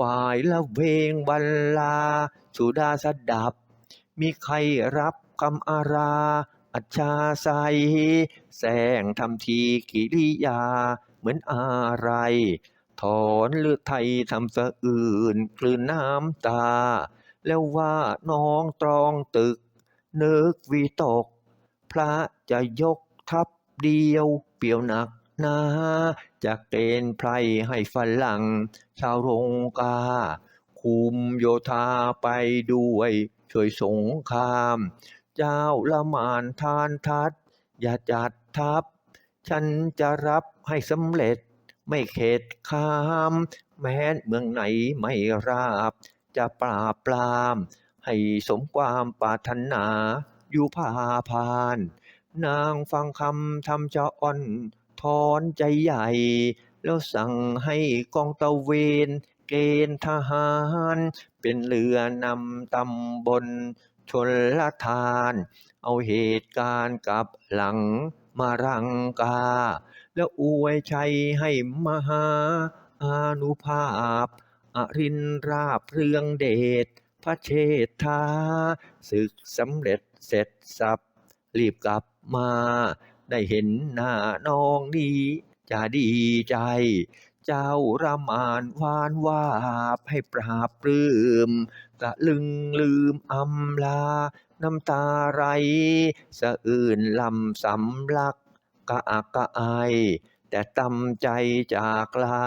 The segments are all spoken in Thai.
ฝ่ายละเวงบัลลา สุดาสดับ มีใครรับคำอารา อัจฉาใสแสงทำทีกิริยา เหมือนอะไร ถอนเลือดไทยทำสะอื่น กลืนน้ำตา แล้วว่าน้องตรองตึก นึกวิตก พระจะยกทัพเดียวเปี่ยวหนัก นาจะเกณฑ์ไพรให้ฝรั่ง ชาวโรงกา คุมโยธาไปด้วยช่วยสงคราม เจ้าละมานทานทัด อย่าจัดทัพ ฉันจะรับให้สำเร็จไม่เข็ดข้าม แม้นเมืองไหนไม่ราบ จะปราบปราม ให้สมความปรารถนาอยู่พาพาน นางฟังคำทำจะอ่อน ถอนใจใหญ่ แล้วสั่งให้กองตะเวนเกณฑ์ทหาร เป็นเรือนำตำบลชนละทาน เอาเหตุการณ์กับหลังมารังกา แล้วอวยชัยให้มหาอานุภาพ อรินราบเรืองเดชพระเชษฐาศึกสำเร็จเสร็จสับรีบกลับมา ได้เห็นหน้าน้องนี้ จะดีใจ เจ้าระมานวานวาบให้ปราบปลื้มตะลึงลืมอำลา น้ำตาไหลสะอื่นลำสำลัก กะอักกะไอแต่ตำใจจากลา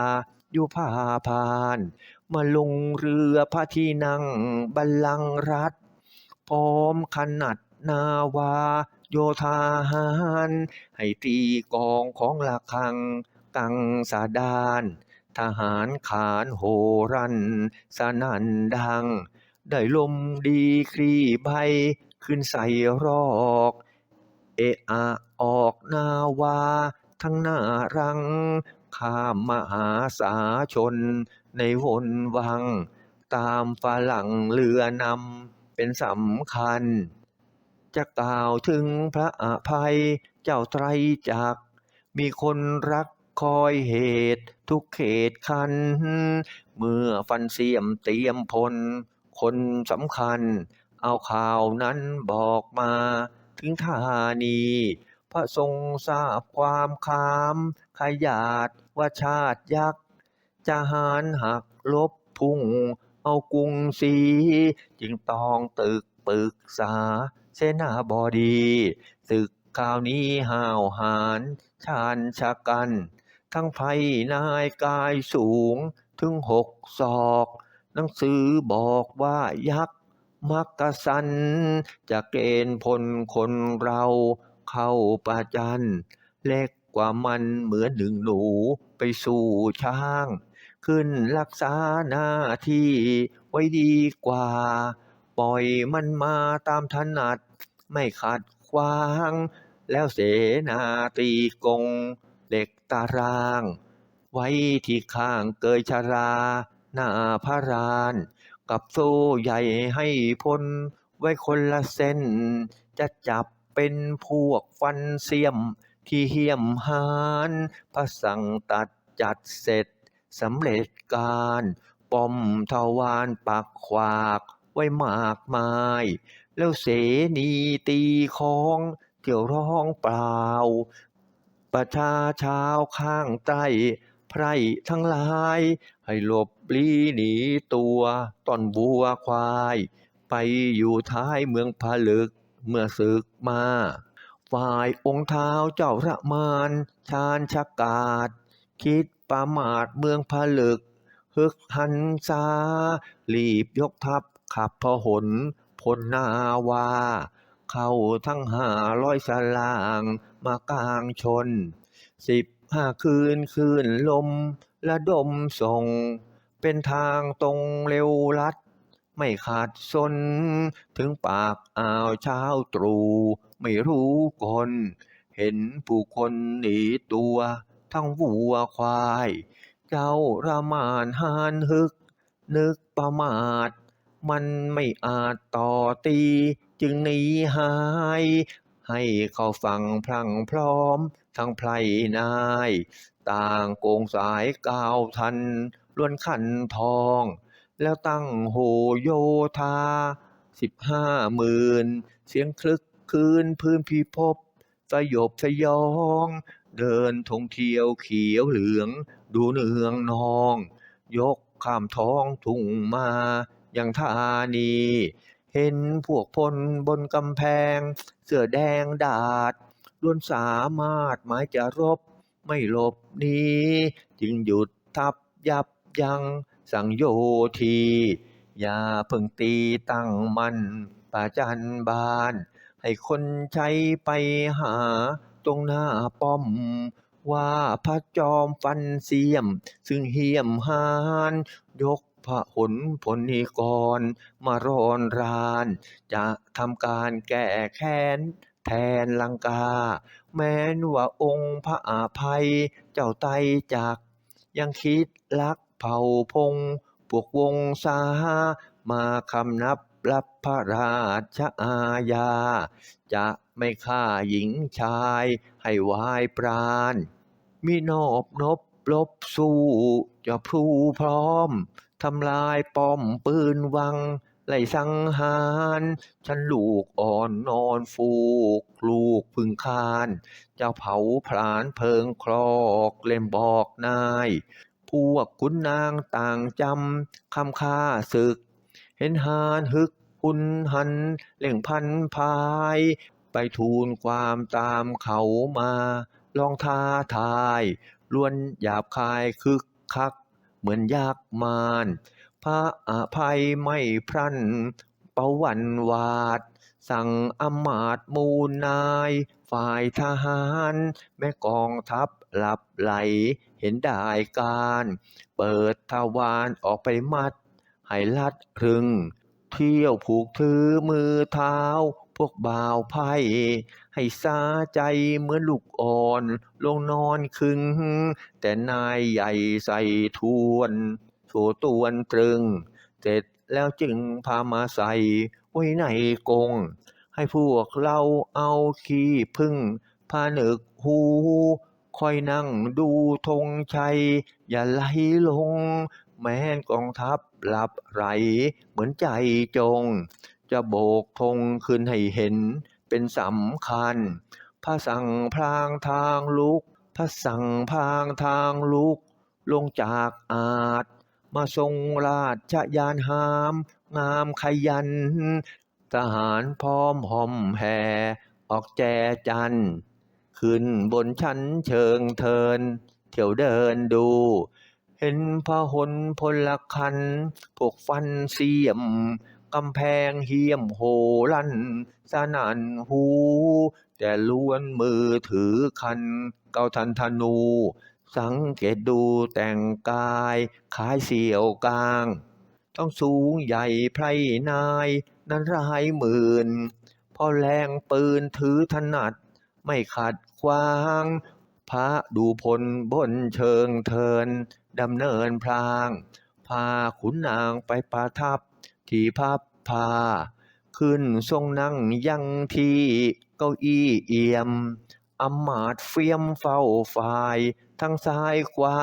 อยู่พาพาน มาลงเรือพระที่นั่งบัลลังก์รัฐ พร้อมขนาดนาวา โยธาหารให้ตีกองของหละคังกังสาดาน ทหารขานโหรัน สนันดัง ได้ลมดีคลีใบขึ้นใส่รอก เอะอะออกนาวา ทั้งหน้ารัง ข้ามมหาสาชน ในวนวัง ตามฝรั่งเรือนำเป็นสำคัญ จะกล่าวถึงพระอภัยเจ้าไตรจักมีคนรักคอยเหตุทุกเขตคัน เมื่อฟันเสียมเตรียมพล คนสำคัญ เอาข่าวนั้นบอกมา ถึงธานี พระทรงทราบความคามขยาดว่าชาติยักษ์จะหารหักลบพุ่ง เอากรุงศรีจึงตองตึกปรึกษา เสนาบดีศึกคราวนี้ห้าวหาญชาญชะกัน ทั้งไพนายกายสูงถึงหกศอก หนังสือบอกว่ายักษ์มักกะสัน จะเกณฑ์พลคนเราเข้าประจัน เล็กกว่ามันเหมือนหนึ่งหนูไปสู่ช้าง ขึ้นรักษาหน้าที่ไว้ดีกว่า ปล่อยมันมาตามถนัด ไม่ขัดขวาง แล้วเสนาตีกงเด็กตาราง ไว้ที่ข้างเกยชรา หน้าพระราน กับโซ่ใหญ่ให้พลไว้คนละเส้น จะจับเป็นพวกฟันเสียมที่เหี้ยมหานพระสั่งตัดจัดเสร็จสำเร็จการ ป้อมทวารปักขวาก ไว้มากมาย แล้วเสนีตีของเที่ยวร้องเปล่า ประชาชาวข้างใต้ไพร่ทั้งหลาย ให้หลบลี้หนีตัวตอนวัวควาย ไปอยู่ท้ายเมืองผลึกเมื่อศึกมา ฝ่ายองค์เท้าเจ้าระมานชาญชากาศ คิดประมาทเมืองผลึกฮึกหันซารีบยกทัพ ขับพหลพลนาวา เข้าทั้งห้าร้อยสลางมากลางชน สิบห้าคืนคืนลมระดมส่ง เป็นทางตรงเร็วลัด ไม่ขาดสน ถึงปากอ่าวเช้าตรู่ ไม่รู้คน เห็นผู้คนหนีตัว ทั้งวัวควาย เจ้าระมานหานฮึก นึกประมาท มันไม่อาจต่อตี จึงหนีหาย ให้เขาฝั่งพลังพร้อม ทั้งไพรนาย ต่างโกงสายกาวทันล้วนขันทอง แล้วตั้งโหโยธาสิบห้าหมื่นเสียงคลึกคืนพื้นพิภพสยบสยอง เดินทงเที่ยวเขียวเหลือง ดูเนืองนอง ยกข้ามท้องทุ่งมา อยังธานี เห็นพวกพลบนกำแพง เสื้อแดงดาดล้วนสามารถหมายจะรบ ไม่หลบหนีจึงหยุดทับยับยั้งสั่งโยที อย่าเพิ่งตีตั้งมันป่าจันบาน ให้คนใช้ไปหาตรงหน้าป้อม ว่าพระจอมฟันเสียม ซึ่งเหี่ยมหานยก พระหนพลนิกร มารอนราน จะทำการแก้แค้นแทนลังกา แม้นว่าองค์พระอาภัยเจ้าไตจัก ยังคิดลักเผ่าพงพวกวงศามาคำนับรับพระราชอาญา จะไม่ฆ่าหญิงชายให้วายปราณมินอบนบลบสู้จะพรูพร้อม ทำลายป้อมปืนวังไล่สังหาร ฉันลูกอ่อนนอนฟูก ลูกพึงคาน เจ้าเผาผลาญเพิงคลอกเล่มบอกนาย พวกขุนนางต่างจำคำค่าศึก เห็นหานฮึกหุนหันเล่งพันพาย ไปทูลความตามเขามา ลองท้าทายล้วนหยาบคายคึกคัก เหมือนยากมารพระอภัยไม่พรั่นประวันวาด สั่งอมาตมูลนาย ฝ่ายทหาร แม่กองทัพหลับไหลเห็นได้การ เปิดทวารออกไปมัด ให้ลัดรึง เที่ยวผูกถือมือเท้า พวกบ่าวไพ่ให้สาใจเหมือนลูกอ่อน ลงนอนคึง แต่นายใหญ่ใส่ทวนโถตวนตรึง เสร็จแล้วจึงพามาใส่ไว้ในกง ให้พวกเราเอาขี้พึ่งพาหนึกหูคอยนั่งดูธงชัย อย่าไหลลง แม้นกองทัพหลับไหลเหมือนใจจง จะโบกธงขึ้นให้เห็นเป็นสำคัญ พระสั่งพลางทางลุก พระสั่งพลางทางลุก ลงจากอาจ มาทรงราชยานหาม งามขยัน ทหารพร้อมห่อมแห่ออกแจจัน ขึ้นบนชั้นเชิงเทิน เที่ยวเดินดู เห็นพระหนพลคันพวกฟันเสียม กำแพงเหียมโหลันสนันหู แต่ล้วนมือถือคัน เกาทันธนู สังเกตดูแต่งกายคล้ายเสี่ยวกลาง ต้องสูงใหญ่ไพรนาย นั้นร้ายหมื่น พอแรงปืนถือถนัด ไม่ขัดขวาง พระดูพลบนเชิงเทินดำเนินพลาง พาขุนนางไปประทับ ที่พับพา ขึ้นทรงนั่งยังที่เก้าอี้เอี่ยมอำมาตเฟียมเฝ้าฝ่าย ทั้งซ้ายขวา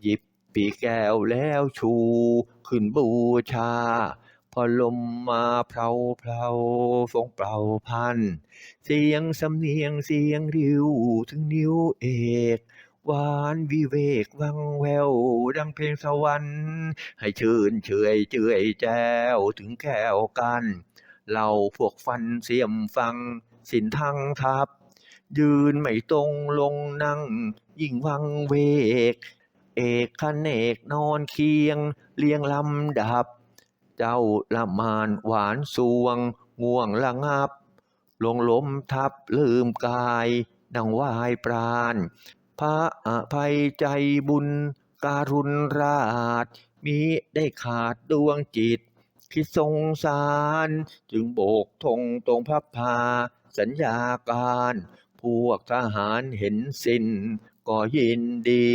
หยิบปีแก้วแล้วชู ขึ้นบูชา พอลมมาเพลาเพลาฟงเปล่าพัน เสียงสำเนียงเสียงริ้วถึงนิ้วเอก หวานวิเวกวังแวว ดังเพลงสวรรค์ ให้ชื่นเฉยเจือยแจ้วถึงแก้วกันเหล่าพวกฟันเสียมฟังสินทั้งทับ ยืนไม่ตรงลงนั่ง ยิ่งวังเวก เอกขเนกนอนเคียงเรียงลำดับ เจ้าละมานหวานสวง ง่วงละงับ ลงล้มทับลืมกาย ดังวายปราณ พระอภัยใจบุญ การุณราชมีได้ขาดดวงจิต คิดสงสารจึงโบกธงตรงพับพา สัญญาการ พวกทหารเห็นสิ้นก็ยินดี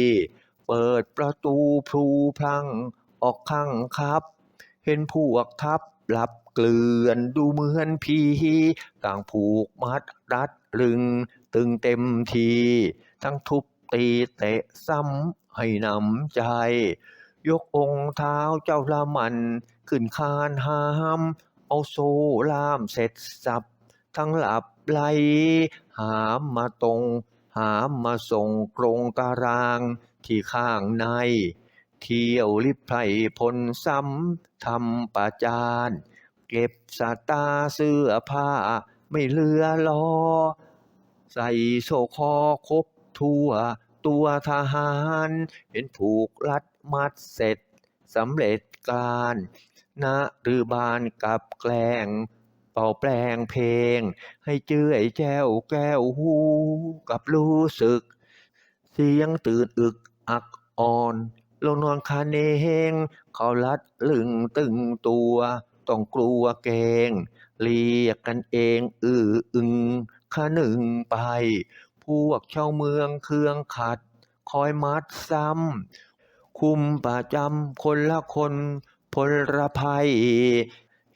เปิดประตูพลูพลังออกข้างครับ เห็นพวกทัพหลับเกลื่อนดูเหมือนผีต่างผูกมัดรัดรึง ตึงเต็มที ทั้งทุบ ตีเตะซ้ำให้นำใจ ยกองค์เท้าเจ้าละมัน ขึ้นคานหาม เอาโซ่ล่ามเสร็จสับ ทั้งหลับไหลหามมาตรง หามมาส่งกรงตารางที่ข้างใน เที่ยวลิบไพรพลซ้ำทำประจานเก็บสาตาเสื้อผ้าไม่เหลือลอ ใส่โซคอครบทั่ว ตัวทหารเห็นผูกรัดมัดเสร็จสำเร็จการนะหรือบานกับแกล้งเป่าแปลงเพลง ให้เจื่อยแจ้วแก้วหูกับรู้สึก เสียงตื่นอึกอักอ่อน ลงนอนคาเนงเขาลัดลึงตึงตัว ต้องกลัวเกง เรียกกันเอง อืออึงขาหนึ่งไป พวกชาวเมืองเครื่องขัด คอยมัดซ้ำ คุมประจำคนละคนพลภัย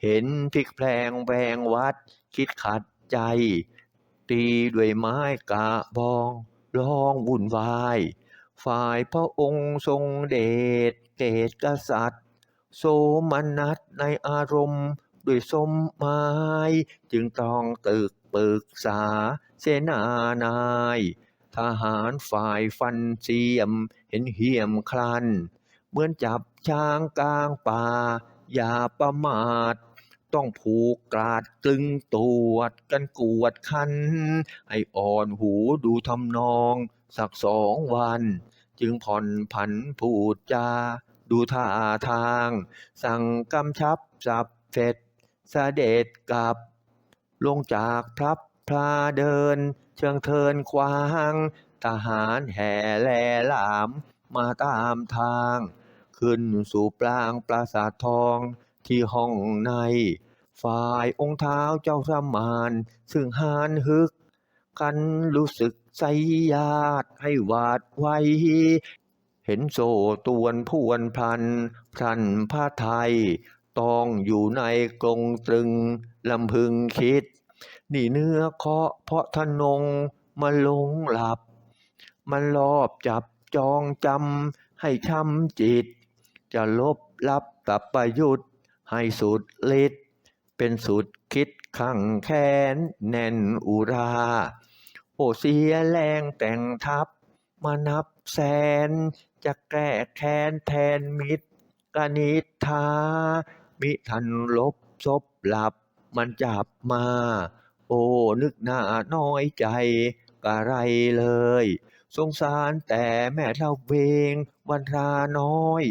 เห็นพลิกแพลงแวงวัด คิดขัดใจ ตีด้วยไม้กะบองร้องวุ่นวาย ฝ่ายพระองค์ทรงเดชเกตกษัตริย์ โสมนัสในอารมณ์ด้วยสมหมายจึงต้องตึกปรึกษา เสนานายทหารฝ่ายฟันเสียม เห็นเหี้ยมคลัน เหมือนจับช้างกลางป่า อย่าประมาท ต้องผูกกราดกลึงตรวจกันกวดคัน ไออ่อนหูดูทำนอง สักสองวัน จึงผ่อนผันพูดจา ดูท่าทาง สั่งกำชับสับเสร็จเสด็จกลับ ลงจากพลับ พลาเดิน เชิงเทินควาง ทหารแห่แลหลามมาตามทาง ขึ้นสู่ปรางปราสาททองที่ห้องใน ฝ่ายองค์เท้าเจ้าสมาน ซึ่งหานฮึก กันรู้สึกใจญาติให้หวาดไวเห็นโซตวนพวนพันพรันผ้าไทย ต้องอยู่ในกรงตรึงลำพึงคิด นี่เนื้อเคาะเพราะทนงมาหลงหลับ มันรอบจับจองจำให้ช้ำจิต จะลบลับกับประยุทธ์ให้สุดฤทธิ์เป็นสุดคิดขังแค้นแน่นอุรา โอเสียแรงแต่งทัพมานับแสน จะแก้แค้นแทนมิตรกนิษฐามิทันลบศพหลับ มันจับมา โอ้ นึกหน้าน้อยใจกะไรเลย สงสารแต่แม่เท่าเวงวันราน้อย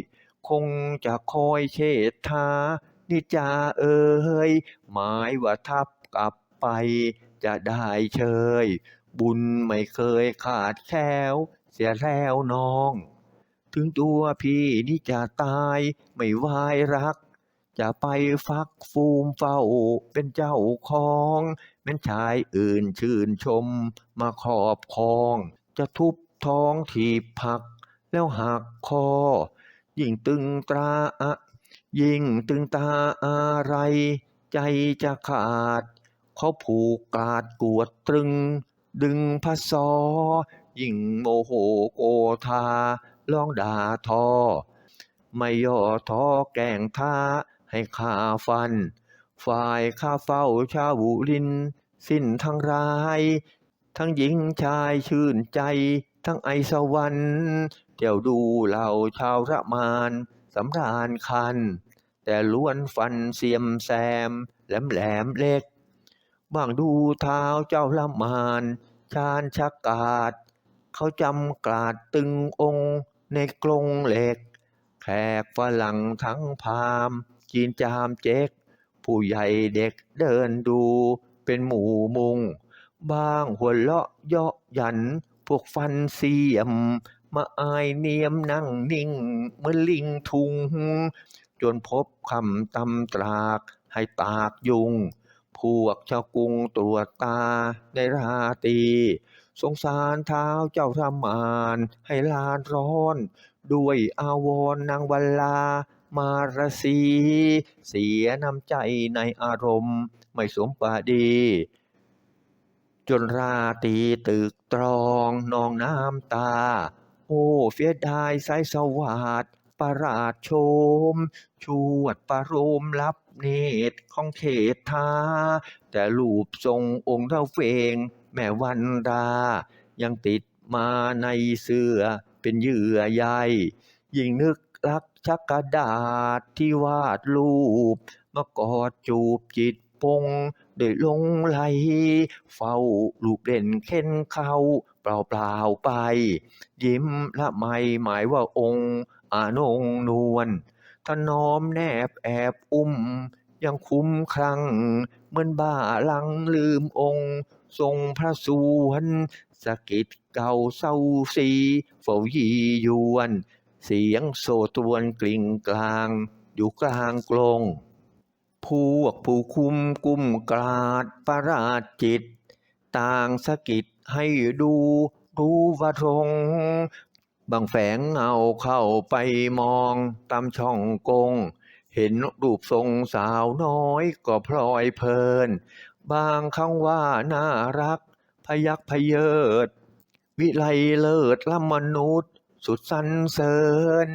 คงจะคอยเชษฐานิจาเอ่ยหมายว่าทับกลับไปจะได้เชย บุญไม่เคยขาดแคล้วเสียแล้วน้อง ถึงตัวพี่นี่จะตายไม่วายรัก จะไปฟักฟูมเฝ้าเป็นเจ้าของแม้นชายอื่นชื่นชมมาขอบครอง จะทุบท้องถีบผัก แล้วหักคอ ยิ่งตึงตราอะยิ่งตึงตาอะไร ใจจะขาด เขาผูกกาดกวดตรึง ดึงพระซอ ยิ่งโมโหโกธาลองด่าทอ ไม่ย่อท้อแกล้งท้า ให้ข้าฟัน ฝ่ายข้าเฝ้าชาวบุริน สิ้นทั้งราย ทั้งหญิงชายชื่นใจ ทั้งไอสวรรค์เที่ยวดูเหล่าชาวระมานสำราญคัน แต่ล้วนฟันเสียมแซม แหลมแหลมเล็กบ้างดูเท้าเจ้าละมานชาญชักกาดเขาจำกลาดตึงองค์ในกรงเหล็ก แขกฝรั่งทั้งพาม จีนจามเจ๊ก ผู้ใหญ่เด็กเดินดูเป็นหมู่มุง บางหัวเราะเยาะยัน พวกฟันเสียม มาอายเนียมนั่งนิ่งเมือลิงทุง จนพบคำตำตรากให้ตากยุง พวกชาวกรุงตรวจตาในราตรีสงสารเท้าเจ้าทมานให้ลานร้อน ด้วยอาวรณ์นางวลา มารสี เสียน้ำใจในอารมณ์ ไม่สมปาดี จนราตรีตึกตรองนองน้ำตา โอ้เสียดายสายสวัสดประราชโชม ชวดประโรมรับเนตรของเขตทาแต่รูปทรงองค์เท่าเฟง แม่วันดา ยังติดมาในเสื้อเป็นเหยื่อใยยิ่งนึก รักชักกระดาษที่วาดรูปมากอดจูบจิตปงโดยลงไหล เฝ้าลูกเด่นเข็นเข้า เปล่าเปล่าไป ยิ้มละไมหมายว่าองค์อานงนวลถนอมแนบแอบอุ้ม ยังคุ้มครั้งเหมือนบ้าหลังลืมองค์ ทรงพระสวนสกิดเก่าเศร้าสีเฝ้ายียวน เสียงโซตรวนกลิ่งกลาง อยู่กลางกลง พวกผู้คุมกุมกราดประราชจิต ต่างสะกิดให้ดูรู้ว่าตรงบางแฝงเงาเข้าไปมองตามช่องกง เห็นรูปทรงสาวน้อยก็พลอยเพลิน บางครั้งว่าน่ารัก พยักพเยิด วิไลเลิศละมนุษย์ สุดสรรเสริญ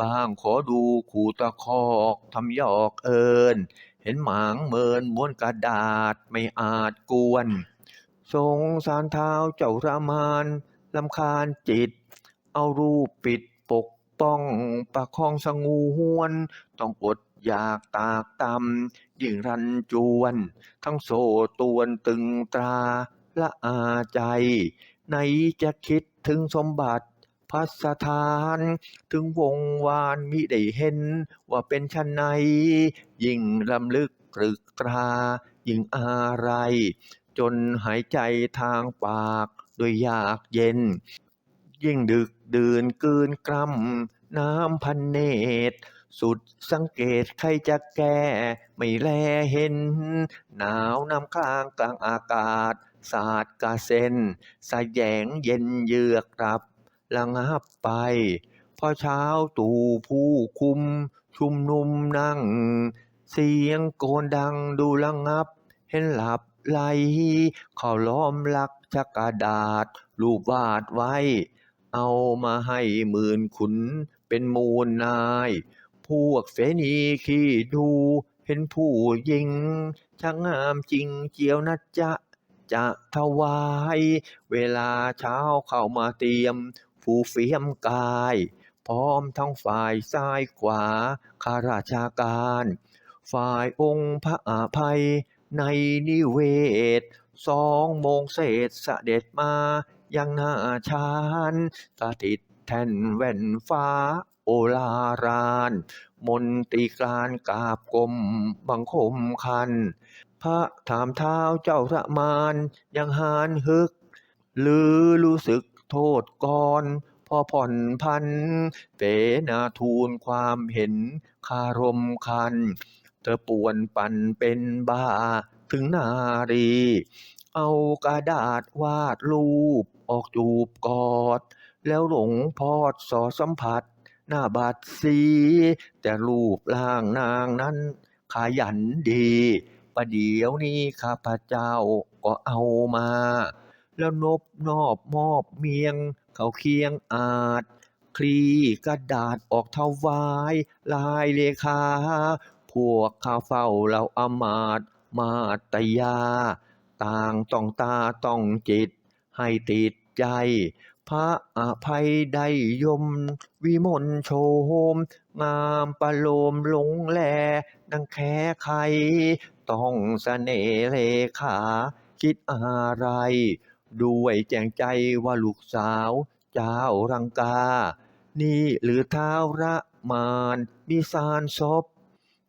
บางขอดูขู่ตะคอกทำยอกเอิน เห็นหมางเมินม้วนกระดาษไม่อาจกวน ทรงสารเท้าเจ้าระมานลำคาญจิต เอารูปปิดปกป้องประคองสงวน ต้องอดอยากตากตำยิ่งรันจวน ทั้งโซตวนตึงตราละอาใจ ไหนจะคิดถึงสมบัติ พัสถาน ถึงวงวานมิได้เห็น ว่าเป็นชั้นไหนยิ่งลำลึกตรึกตรายิ่งอะไร จนหายใจทางปากโดยยากเย็น ยิ่งดึกดื่นกืนกล้ำน้ำพันเนตรสุดสังเกตใครจะแก้ไม่แลเห็น หนาวน้ำกลางกลางอากาศ สาดกาเซนสแยงเย็นเยือกรับ ระงับไป พอเช้าตู่ผู้คุม ชุมนุมนั่ง เสียงโกนดังดูระงับ เห็นหลับไหลเขาล้อมลักจักกระดาษ รูปวาดไว้ เอามาให้หมื่นขุนเป็นมูลนาย พวกเสนีขี้ดูเห็นผู้หญิงช่างงามจริงเจียวนะจ๊ะจะถวาย เวลาเช้าเข้ามาเตรียม ผู้เฟียมกาย พร้อมทั้งฝ่ายซ้ายขวาข้าราชาการ ฝ่ายองค์พระอาภัยในนิเวศสองโมงเศษเสด็จมายังหน้าชานสถิตแท่นแว่นฟ้าโอลาราน มนตรีการกาบกรมบังคมคัน พระถามเท้าเจ้าระมานยังหานฮึก หรือรู้สึก โทษก่อนพอผ่อนพันเตนาทูลความเห็นคารมคัน เธอป่วนปั่นเป็นบ้าถึงนารี เอากระดาษวาดรูปออกจูบกอด แล้วหลงพอดสอสัมผัส หน้าบาดสี แต่รูปร่างนางนั้นขยันดีประเดี๋ยวนี้ข้าพเจ้าก็เอามา แล้วนบนอบมอบเมียง เขาเคียงอาจ คลีกระดาษออกถวาย ลายเลขาพวกข้าเฝ้าเราอมาตมาตยา ต่างต้องตาต้องจิต ให้ติดใจ พระอภัยได้ยม วิมลโชม งามประโลมหลงแล ดังแค่ไขต้องเสน่ห์เลขา คิดอะไร ด้วยแจงใจว่าลูกสาว เจ้ารังกา นี่หรือเท้าระมานมีสารศพ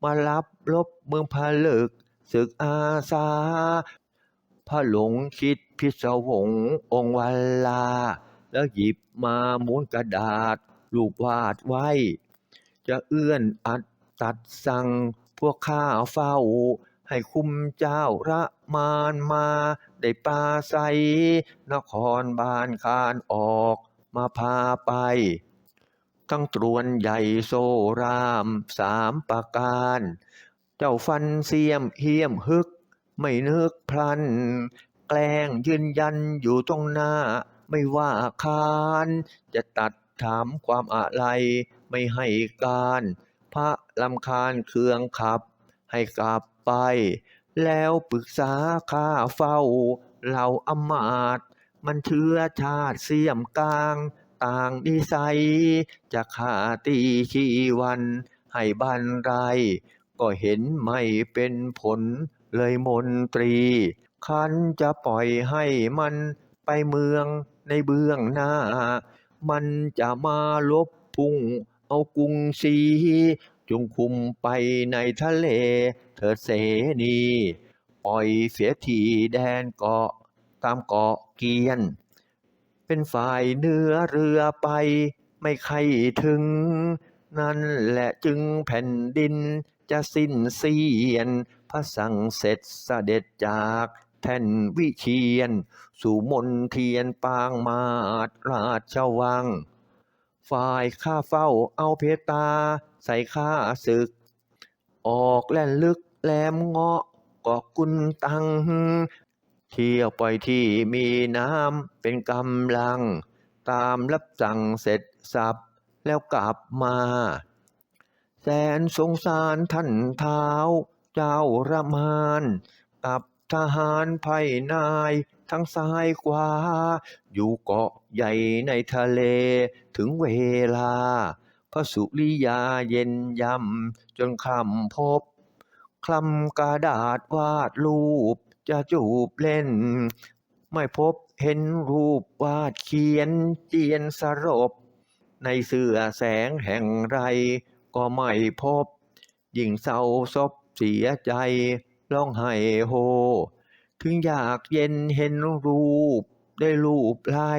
มารับลบเมืองผลึกศึกอาสาพระหลงคิดพิศวงองวันลา แล้วหยิบมาม้วนกระดาษ รูปวาดไว้ จะเอื้อนอัดตัดสั่งพวกข้าเฝ้า ให้คุมเจ้าระมานมา ได้ปาใสนครบานคานออกมาพาไป ทั้งตรวนใหญ่โซรามสามประการ เจ้าฟันเสียมเฮียมฮึก ไม่นึกพลัน แกล้งยืนยันอยู่ตรงหน้า ไม่ว่าคาน จะตัดถามความอะไร ไม่ให้การ พระลำคาญเครืองขับ ให้กลับไป แล้วปรึกษาข้าเฝ้าเราอมาตย์มันเชื้อชาติเสียมกลาง ต่างนิสัย จะฆ่าตีชีวันให้บันไร ก็เห็นไม่เป็นผลเลยมนตรี คันจะปล่อยให้มันไปเมืองในเบื้องหน้า มันจะมาลบพุ่งเอากรุงศรี จงคุมไปในทะเลเถิดเสนีปล่อยเสียทีแดนเกาะตามเกาะเกียน เป็นฝ่ายเนื้อเรือไปไม่ใครถึง นั่นแหละจึงแผ่นดินจะสิ้นเสียน พระสั่งเสร็จเสด็จจากแท่นวิเชียน สู่มนเทียนปางมาดราชวัง ฝ่ายข้าเฝ้าเอาเพตา ใส่ข้าศึก ออกแล่นลึกแหลมเงาะเกาะกุนตัง เที่ยวไปที่มีน้ำเป็นกำลัง ตามรับสั่งเสร็จสับแล้วกลับมา แสนสงสารท่านเท้า เจ้าระมาน กับทหารไพ่นาย ทั้งซ้ายขวา อยู่เกาะใหญ่ในทะเล ถึงเวลา พระสุริยาเย็นยำจนคำพบ คลำกระดาษวาดรูป จะจูบเล่น ไม่พบเห็นรูปวาดเขียนเจียนสรบ ในเสื้อแสงแห่งไร ก็ไม่พบ ยิ่งเศร้าซบเสียใจร้องไห้โฮ ถึงอยากเย็นเห็นรูป ได้รูปไล้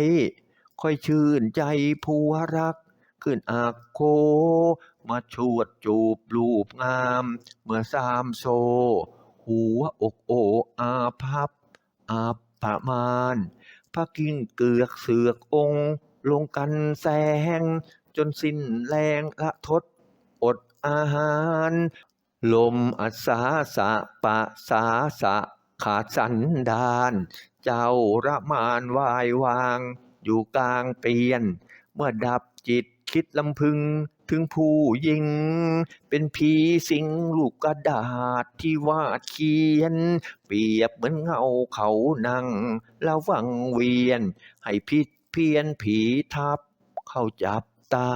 ค่อยชื่นใจผัวรัก ขึ้นอากโค มาชวดจูบรูปงาม เมื่อสามโซ หัวอกโออาพับอาประมาณพระกิ้งเกือกเสือกองค์ ลงกันแสง จนสิ้นแรงละทด อดอาหาร ลมอัศาสะปะสาสะ ขาดสันดาน เจ้าระมานวายวาง อยู่กลางเตียน เมื่อดับจิตคิดลำพึงถึงผู้หญิง เป็นผีสิงลูกกระดาษที่วาดเขียน เปรียบเหมือนเงาเขานั่งแล้ววังเวียน ให้พิษเพียนผีทับ เข้าจับตา